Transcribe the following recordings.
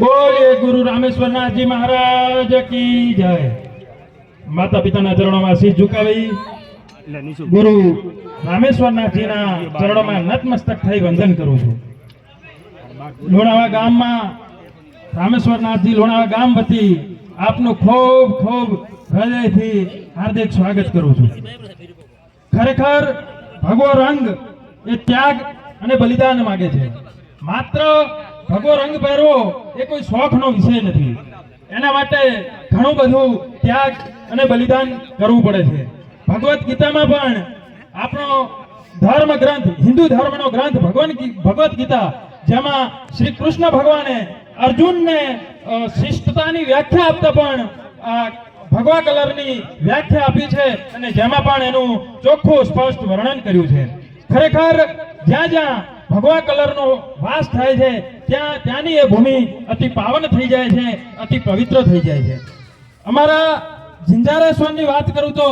બોલીએ ગુરુ રામેશ્વરનાથજી મહારાજ કી જય. માતા પિતાના ચરણોમાં શીશ ઝુકાવી. ગુરુ રામેશ્વરનાથજીના ચરણોમાં નતમસ્તક થઈ વંદન કરું છું. લોણાવા ગામમાં રામેશ્વરનાથજી લોણાવા ગામ વતી આપનું ખૂબ ખૂબ હૃદયથી હાર્દિક સ્વાગત કરું છું. ખરેખર ભગવો રંગ એ ત્યાગ અને બલિદાન માગે છે. માત્ર ભગવો રંગ પહેરવો એ કોઈ શોખનો વિષય નથી. એના માટે ઘણું બધું ત્યાગ અને બલિદાન કરવું પડે છે. ભગવદ્ ગીતામાં પણ આપણો ધર્મ ગ્રંથ, હિન્દુ ધર્મનો ગ્રંથ ભગવાન ભગવદ્ ગીતા, જેમાં શ્રી કૃષ્ણ ભગવાને અર્જુનને શિષ્ટતાની વ્યાખ્યા આપતા પણ આ ભગવા કલરની વ્યાખ્યા આપી છે અને જેમાં પણ એનું ચોખ્ખું સ્પષ્ટ વર્ણન કર્યું છે. ખરેખર જ્યાં જ્યાં ભગવા કલરનો વાસ થાય છે ત્યાં ત્યાંની એ ભૂમિ અતિ પાવન થઈ જાય છે, અતિ પવિત્ર થઈ જાય છે. અમારા જિંજારેશ્વરની વાત કરું તો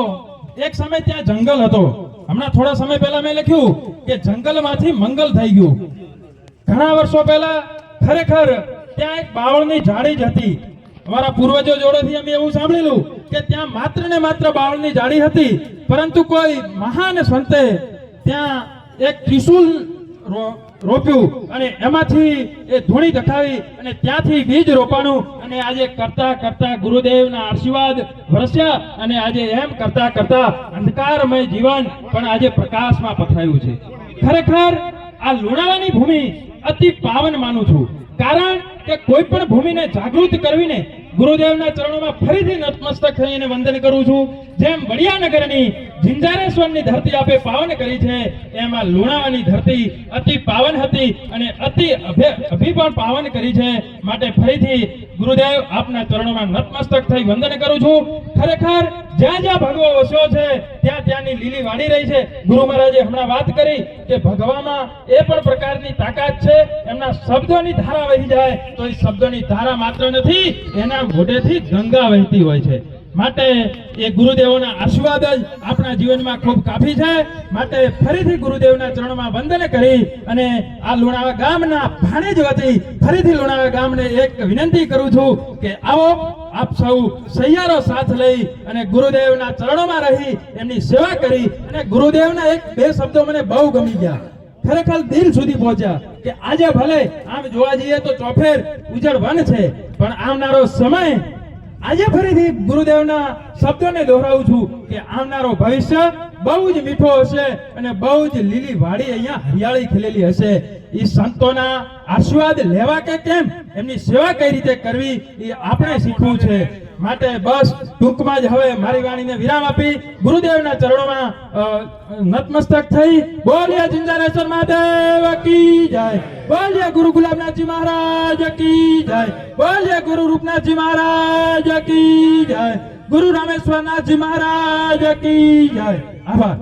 એક સમય ત્યાં જંગલ હતો. હમણાં થોડા સમય પહેલા મેં લખ્યું કે જંગલમાંથી મંગલ થઈ ગયું. ઘણા વર્ષો પહેલા ખરેખર ત્યાં એક બાવળની જાળી જ હતી. અમારા પૂર્વજો જોડેથી અમે એવું સાંભળેલું કે ત્યાં માત્ર ને માત્ર બાવળની જાળી હતી, પરંતુ કોઈ મહાન સંતે ત્યાં એક ત્રિશુલ રોપ્યું. અને એમાંથી એ ધૂણી દખાવી અને ત્યાંથી બીજ રોપાણું. અને આજે કરતા કરતા ગુરુદેવના આશીર્વાદ વરસ્યા અને આજે એમ કરતા કરતા અંધકારમય જીવન પણ આજે પ્રકાશમાં પથરાયું છે. ખરેખર આ લુણાવાની ભૂમિ અતિ પાવન માનું છું. કારણ કે કોઈ પણ ભૂમિને જાગૃત કરવીને ગુરુદેવના ચરણોમાં ફરીથી નતમસ્તક થઈને વંદન કરું છું. જેમ વડિયાનગરની ઝિંજારેશ્વરની ધરતી આપે પાવન કરી છે. એમાં લુણાવાની ધરતી અતિ પાવન હતી અને અતિ અભી પણ પાવન કરી છે. માટે ફરીથી ગુરુદેવ આપના ચરણોમાં નતમસ્તક થઈ વંદન કરું છું. ખરેખર જ્યાં જ્યાં ભગવો વસ્યો છે, ત્યાં ત્યાંની લીલી વાણી રહી છે. ગુરુ મહારાજે હમણાં વાત કરી કે ભગવામાં એ પણ પ્રકારની તાકાત છે, એમના શબ્દોની ધારા વહી જાય, તો એ શબ્દોની ધારા માત્ર નથી, એના મોઢેથી ગંગા વહેતી હોય છે. માટે એ ગુરુદેવોના આશીર્વાદ જ આપણા જીવનમાં ખૂબ કાફી છે. માટે ફરીથી ગુરુદેવના ચરણમાં વંદન કરી અને આ લુણાવા ગામના ભાણેજ વતી ફરીથી લુણાવા ગામને એક વિનંતી કરું છું કે આવો આપ સૌ સૈયારો સાથ લઈ અને ગુરુદેવના ચરણોમાં રહી એમની સેવા કરી અને ગુરુદેવના એક બે શબ્દો મને બહુ ગમી ગયા. ખરેખર દિલ સુધી પહોંચ્યા કે આજે ભલે આમ જોવા જઈએ તો ચોફેર ઉજળ વન છે, પણ આવનારો સમય આજે ફરીથી ગુરુદેવના શબ્દોને દોહરાવું છું કે આવનારો ભવિષ્ય બહુ જ મીઠો હશે અને બહુ જ લીલી વાડી અહીંયા હરિયાળી ખીલેલી હશે. એ સંતોના આશીર્વાદ લેવા કે કેમ? એમની સેવા કઈ રીતે કરવી એ આપણે શીખવું છે. માટે બસ ટૂંકમાં જ હવે મારી વાણીને વિરામ આપી ગુરુદેવના ચરણોમાં નતમસ્તક થઈ. બોલીએ જિંજારેશ્વર મહાદેવ કી જય. બોલીએ ગુરુ ગુલાબનાથજી મહારાજ કી જય. બોલીએ ગુરુ રૂપનાથજી મહારાજ કી જય. ગુરુ રામેશ્વરનાથજી મહારાજ કી જય. આભાર.